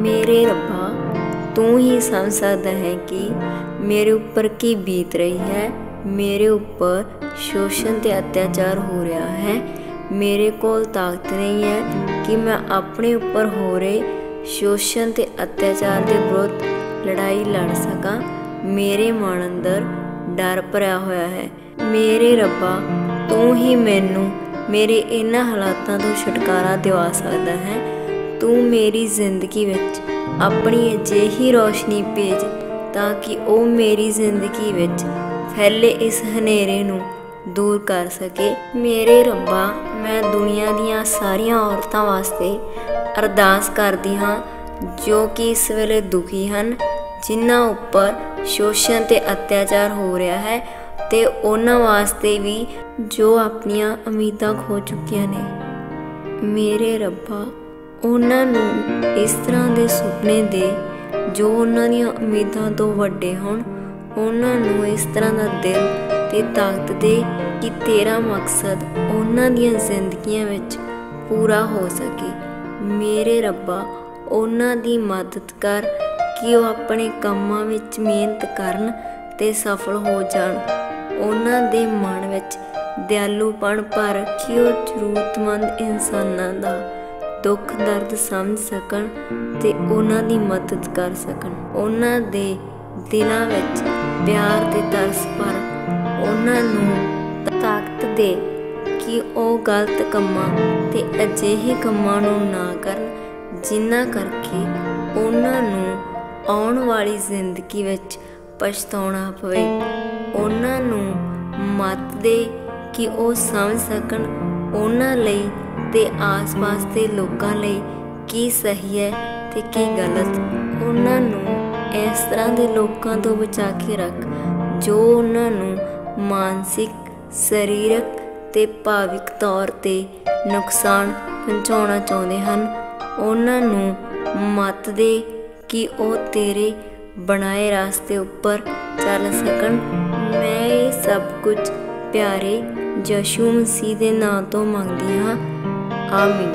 ਮੇਰੇ ਰੱਬਾ, ਤੂੰ ਹੀ ਸਮਝ ਸਕਦਾ ਹੈ ਕਿ ਮੇਰੇ ਉੱਪਰ ਕੀ ਬੀਤ ਰਹੀ ਹੈ? ਮੇਰੇ ਉੱਪਰ ਸ਼ੋਸ਼ਣ ਤੇ ਅਤਿਆਚਾਰ ਹੋ ਰਿਹਾ ਹੈ। ਮੇਰੇ ਕੋਲ ਤਾਕਤ ਨਹੀਂ ਹੈ ਕਿ ਮੈਂ ਆਪਣੇ ਉੱਪਰ ਹੋ ਰਹੇ ਸ਼ੋਸ਼ਣ ਤੇ ਅਤਿਆਚਾਰ ਦੇ ਵਿਰੁੱਧ ਲੜਾਈ ਲੜ ਸਕਾਂ। ਮੇਰੇ ਮਨ ਅੰਦਰ ਡਰ ਭਰਿਆ ਹੋਇਆ ਹੈ। ਮੇਰੇ ਰੱਬਾ, ਤੂੰ ਹੀ ਮੈਨੂੰ ਮੇਰੇ ਇਹਨਾਂ ਹਾਲਾਤਾਂ ਤੋਂ ਛੁਟਕਾਰਾ ਦਿਵਾ ਸਕਦਾ ਹੈ। ਤੂੰ ਮੇਰੀ ਜ਼ਿੰਦਗੀ ਵਿੱਚ ਆਪਣੀ ਅਜਿਹੀ ਰੋਸ਼ਨੀ ਭੇਜ ਤਾਂ ਕਿ ਉਹ ਮੇਰੀ ਜ਼ਿੰਦਗੀ ਵਿੱਚ ਫੈਲੇ ਇਸ ਹਨੇਰੇ ਨੂੰ ਦੂਰ ਕਰ ਸਕੇ। ਮੇਰੇ ਰੱਬਾ, ਮੈਂ ਦੁਨੀਆ ਦੀਆਂ ਸਾਰੀਆਂ ਔਰਤਾਂ ਵਾਸਤੇ ਅਰਦਾਸ ਕਰਦੀ ਹਾਂ, ਜੋ ਕਿ ਇਸ ਵੇਲੇ ਦੁਖੀ ਹਨ, ਜਿਨ੍ਹਾਂ ਉੱਪਰ ਸ਼ੋਸ਼ਣ ਤੇ ਅਤਿਆਚਾਰ ਹੋ ਰਿਹਾ ਹੈ ਤੇ ਉਹਨਾਂ ਵਾਸਤੇ ਵੀ ਜੋ ਆਪਣੀਆਂ ਉਮੀਦਾਂ ਖੋ ਚੁੱਕੀਆਂ ਨੇ। ਮੇਰੇ ਰੱਬਾ ਉਹਨਾਂ ਨੂੰ ਇਸ ਤਰ੍ਹਾਂ ਦੇ ਸੁਪਨੇ ਦੇ ਜੋ ਉਹਨਾਂ ਦੀਆਂ ਉਮੀਦਾਂ ਤੋਂ ਵੱਡੇ ਹੋਣ, ਉਹਨਾਂ ਨੂੰ ਇਸ ਤਰ੍ਹਾਂ ਦਾ ਦਿਲ ਤੇ ਤਾਕਤ ਦੇ ਕਿ ਤੇਰਾ ਮਕਸਦ ਉਹਨਾਂ ਦੀਆਂ ਜ਼ਿੰਦਗੀਆਂ ਵਿੱਚ ਪੂਰਾ ਹੋ ਸਕੇ। ਮੇਰੇ ਰੱਬਾ, ਉਹਨਾਂ ਦੀ ਮਦਦ ਕਰ ਕਿ ਉਹ ਆਪਣੇ ਕੰਮਾਂ ਵਿੱਚ ਮਿਹਨਤ ਕਰਨ ਤੇ ਸਫਲ ਹੋ ਜਾਣ। ਉਹਨਾਂ ਦੇ ਮਨ ਵਿੱਚ ਦਿਆਲੂਪਣ ਭਰ ਕਿ ਉਹ ਜ਼ਰੂਰਤਮੰਦ ਇਨਸਾਨਾਂ ਦਾ। ਦੁੱਖ ਦਰਦ ਸਮਝ ਸਕਣ ਤੇ ਉਹਨਾਂ ਦੀ ਮਦਦ ਕਰ ਸਕਣ। ਉਹਨਾਂ ਦੇ ਦਿਲਾਂ ਵਿੱਚ ਪਿਆਰ ਤੇ ਤਰਸ ਭਰ ਉਹਨਾਂ ਨੂੰ ਤਾਕਤ ਦੇ ਕਿ ਉਹ ਗਲਤ ਕੰਮਾਂ ਤੇ ਅਜਿਹੇ ਕੰਮਾਂ ਨੂੰ ਨਾ ਕਰਨ, ਜਿਨ੍ਹਾਂ ਕਰਕੇ ਉਹਨਾਂ ਨੂੰ ਆਉਣ ਵਾਲੀ ਜ਼ਿੰਦਗੀ ਵਿੱਚ ਪਛਤਾਉਣਾ ਪਵੇ। ਉਹਨਾਂ ਨੂੰ ਮਤ ਦੇ ਕਿ ਉਹ ਸਮਝ ਸਕਣ, ਉਹਨਾਂ ਲਈ ਤੇ ਆਸ-ਪਾਸ ਦੇ ਲੋਕਾਂ ਲਈ ਕੀ ਸਹੀ ਹੈ ਤੇ ਕੀ ਗਲਤ? ਉਹਨਾਂ ਨੂੰ ਇਸ ਤਰ੍ਹਾਂ ਦੇ ਲੋਕਾਂ ਤੋਂ ਬਚਾ ਕੇ ਰੱਖ, ਜੋ ਉਹਨਾਂ ਨੂੰ ਮਾਨਸਿਕ, ਸਰੀਰਕ ਤੇ ਭਾਵਿਕ ਤੌਰ ਤੇ ਨੁਕਸਾਨ ਪਹੁੰਚਾਉਣਾ ਚਾਹੁੰਦੇ ਹਨ। ਉਹਨਾਂ ਨੂੰ ਮਤ ਦੇ ਕਿ ਉਹ ਤੇਰੇ ਬਣਾਏ ਰਾਸਤੇ ਉੱਪਰ ਚੱਲ ਸਕਣ। ਮੈਂ ਇਹ ਸਭ ਕੁਝ ਪਿਆਰੇ ਯਸ਼ੂ ਮਸੀਹ ਦੇ ਨਾਂ ਤੋਂ ਮੰਗਦੀ ਹਾਂ। ஆமீன்